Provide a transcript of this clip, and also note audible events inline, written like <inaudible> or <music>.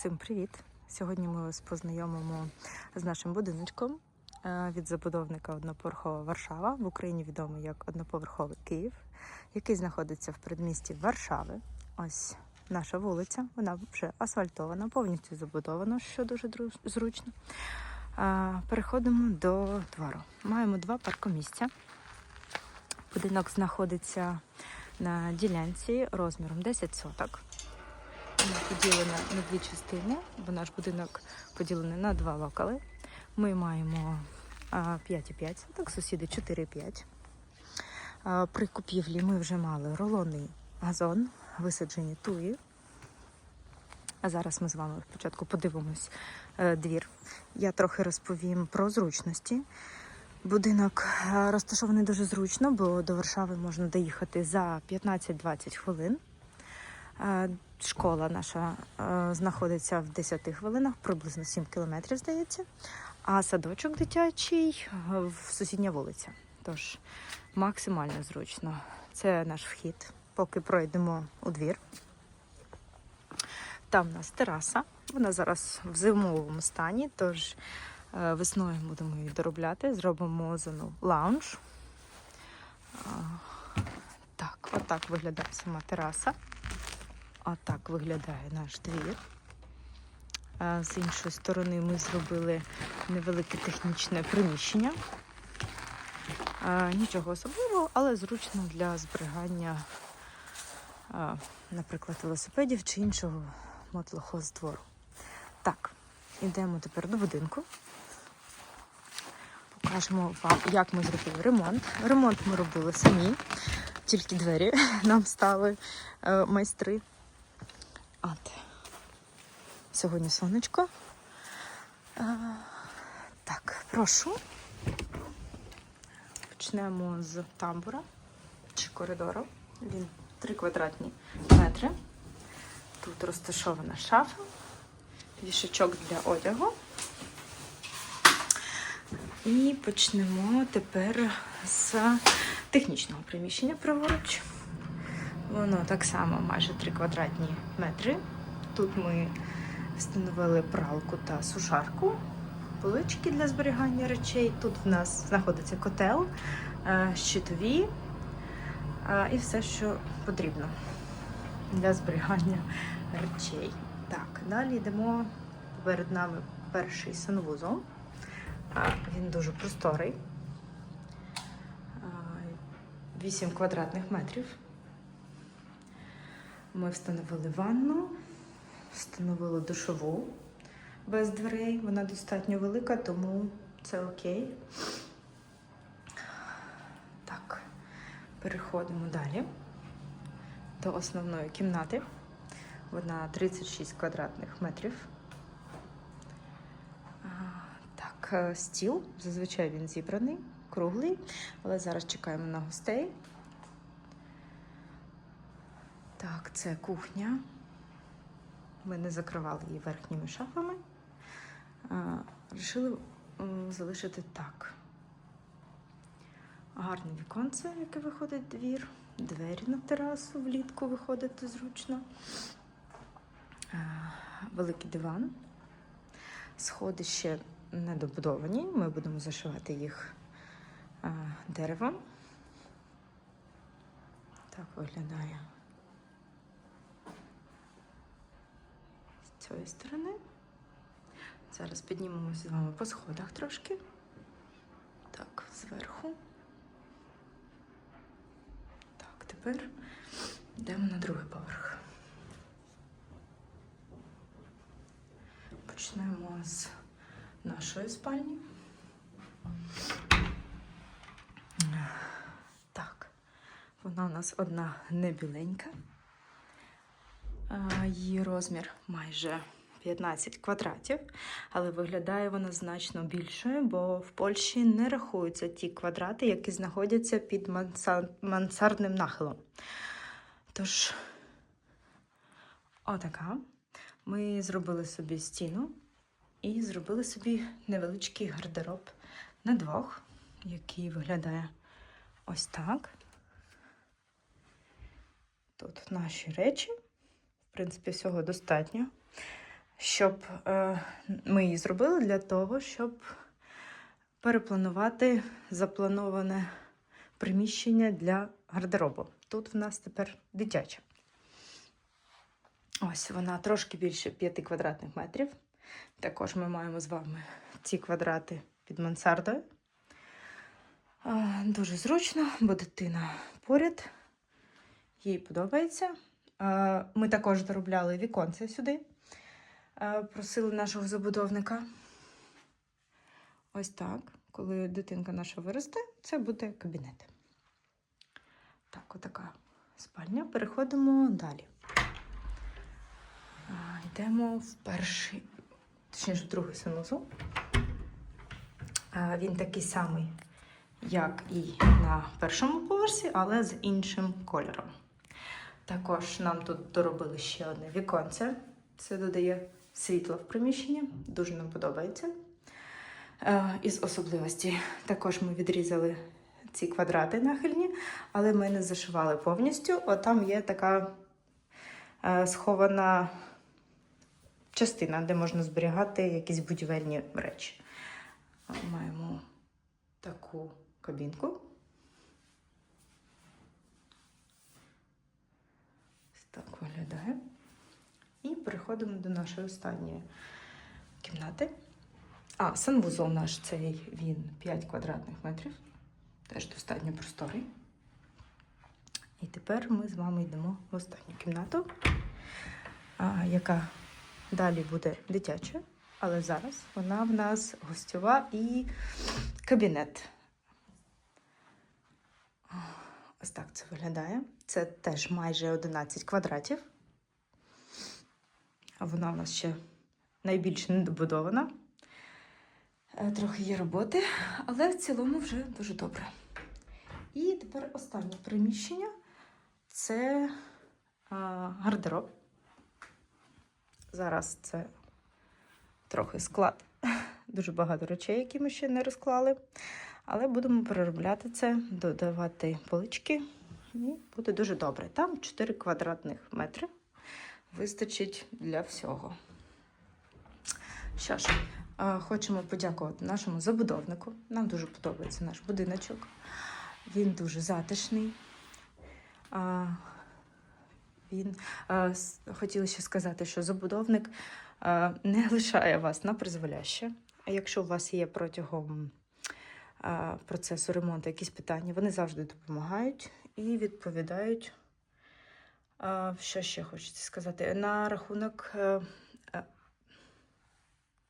Всім привіт! Сьогодні ми вас познайомимо з нашим будиночком е, від забудовника одноповерхова Варшава, в Україні відомий як одноповерховий Київ, який знаходиться в передмісті Варшави. Ось наша вулиця, вона вже асфальтована, повністю забудована, що дуже зручно. Е, Переходимо до двору. Маємо два паркомісця. Будинок знаходиться на ділянці розміром 10 соток. Вона поділена на дві частини, бо наш будинок поділений на два локали. Ми маємо 5,5 соток, сусіди 4,5. При купівлі ми вже мали рулонний газон, висаджені туї. А зараз ми з вами спочатку подивимось е, двір. Я трохи розповім про зручності. Будинок е, розташований дуже зручно, бо до Варшави можна доїхати за 15-20 хвилин. Школа наша е, знаходиться в 10 хвилинах, приблизно 7 кілометрів, здається. А садочок дитячий е, в сусідня вулиця. Тож максимально зручно. Це наш вхід. Поки пройдемо у двір. Там у нас тераса. Вона зараз в зимовому стані, тож е, весною будемо її доробляти. Зробимо зону лаунж. Так, отак виглядає сама тераса. Отак виглядає наш двір. З іншої сторони ми зробили невелике технічне приміщення. Нічого особливого, але зручно для зберігання, наприклад, велосипедів чи іншого мотлохоздвору. Так, йдемо тепер до будинку. Покажемо вам, як ми зробили ремонт. Ремонт ми робили самі, тільки двері <laughs> нам стали е, майстри. От. Сьогодні сонечко. А, так, прошу. Почнемо з тамбура чи коридору. Він 3 квадратні метри. Тут розташована шафа, вішачок для одягу. І почнемо тепер з технічного приміщення праворуч. Воно так само майже 3 квадратні метри. Тут ми встановили пралку та сушарку, полички для зберігання речей. Тут в нас знаходиться котел, е, щитові е, і все, що потрібно для зберігання речей. Так, далі йдемо перед нами перший санвузол. Е, Він дуже просторий. Е, 8 квадратних метрів. Ми встановили ванну, встановили душову без дверей. Вона достатньо велика, тому це окей. Так, переходимо далі до основної кімнати. Вона 36 квадратних метрів. Так, е, стіл. Зазвичай він зібраний, круглий, але зараз чекаємо на гостей. Так, це кухня. Ми не закривали її верхніми шафами. Рішили залишити так. Гарне віконце, яке виходить двір. Двері на терасу влітку виходити зручно. Великий диван. Сходи ще не добудовані. Ми будемо зашивати їх деревом. Так виглядає. Цієї сторони. Зараз піднімемося з вами по сходах трошки. Так, зверху. Так, тепер йдемо на другий поверх. Почнемо з нашої спальні. Так, вона у нас одна не біленька. Її розмір майже 15 квадратів, але виглядає вона значно більшою, бо в Польщі не рахуються ті квадрати, які знаходяться під мансардним нахилом. Тож, отака. Ми зробили собі стіну і зробили собі невеличкий гардероб на двох, який виглядає ось так. Тут наші речі. Принципі, всього достатньо, щоб е, ми її зробили для того, щоб перепланувати заплановане приміщення для гардеробу. Тут в нас тепер дитяча. Ось вона трошки більше 5 квадратних метрів. Також ми маємо з вами ці квадрати під мансардою. Дуже зручно, бо дитина поряд. Їй подобається. А, Ми також доробляли віконце сюди. Просили нашого забудовника. Ось так. Коли дитинка наша виросте, це буде кабінет. Так, отака спальня. Переходимо далі. Йдемо в перший, точніше, в другий санузел. А, Він такий самий, як і на першому поверсі, але з іншим кольором. Також нам тут доробили ще одне віконце. Це додає світло в приміщення. Дуже нам подобається. Е, Із особливості також ми відрізали ці квадрати нахильні, але ми не зашивали повністю. От там є така е, схована частина, де можна зберігати якісь будівельні речі. Е, Маємо таку кабінку. Так виглядає. І переходимо до нашої останньої кімнати. А, санвузол наш цей він 5 квадратних метрів. Теж достатньо просторий. І тепер ми з вами йдемо в останню кімнату, яка далі буде дитяча, але зараз вона в нас гостьова і кабінет. Ось так це виглядає. Це теж майже 11 квадратів. Вона у нас ще найбільше недобудована. Е, Трохи є роботи, але в цілому вже дуже добре. І тепер останнє приміщення це гардероб. Зараз це трохи склад. <laughs> Дуже багато речей, які ми ще не розклали. Але будемо переробляти це, додавати полички, і буде дуже добре. Там 4 квадратних метри вистачить для всього. Що ж, хочемо подякувати нашому забудовнику. Нам дуже подобається наш будиночок. Він дуже затишний. Він хотіла ще сказати, що забудовник не лишає вас на призволяще. А якщо у вас є протягом процесу ремонту якісь питання, вони завжди допомагають і відповідають. Що ще хочеться сказати? На рахунок е,